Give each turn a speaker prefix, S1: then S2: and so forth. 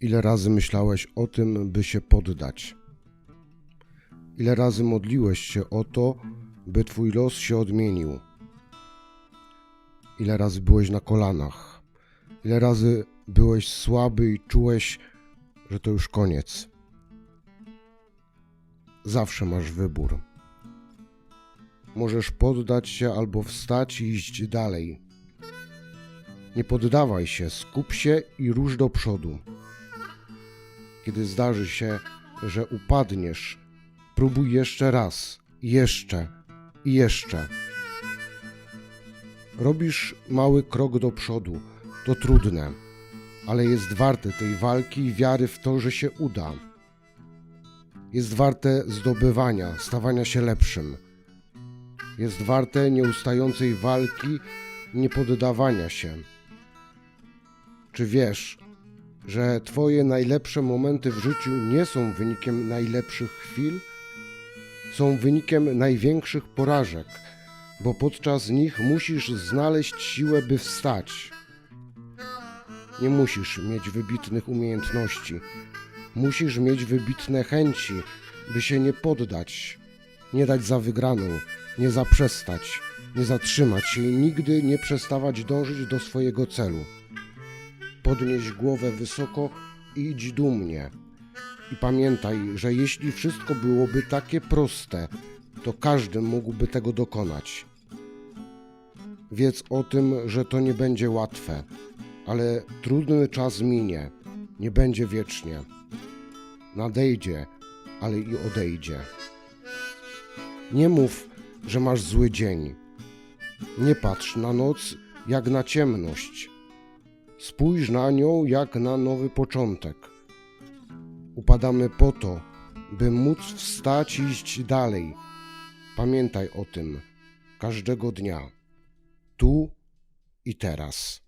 S1: Ile razy myślałeś o tym, by się poddać? Ile razy modliłeś się o to, by twój los się odmienił? Ile razy byłeś na kolanach? Ile razy byłeś słaby i czułeś, że to już koniec? Zawsze masz wybór. Możesz poddać się albo wstać i iść dalej. Nie poddawaj się, skup się i rusz do przodu. Kiedy zdarzy się, że upadniesz, próbuj jeszcze raz, jeszcze i jeszcze. Robisz mały krok do przodu, to trudne, ale jest warte tej walki i wiary w to, że się uda. Jest warte zdobywania, stawania się lepszym. Jest warte nieustającej walki, niepoddawania się. Czy wiesz, że Twoje najlepsze momenty w życiu nie są wynikiem najlepszych chwil? Są wynikiem największych porażek, bo podczas nich musisz znaleźć siłę, by wstać. Nie musisz mieć wybitnych umiejętności, musisz mieć wybitne chęci, by się nie poddać, nie dać za wygraną, nie zaprzestać, nie zatrzymać się i nigdy nie przestawać dążyć do swojego celu podnieś głowę wysoko i idź dumnie. I pamiętaj, że jeśli wszystko byłoby takie proste, to każdy mógłby tego dokonać. Wiedz o tym, że to nie będzie łatwe, ale trudny czas minie, nie będzie wiecznie. Nadejdzie, ale i odejdzie. Nie mów, że masz zły dzień. Nie patrz na noc jak na ciemność. Spójrz na nią jak na nowy początek. Upadamy po to, by móc wstać i iść dalej. Pamiętaj o tym każdego dnia, tu i teraz.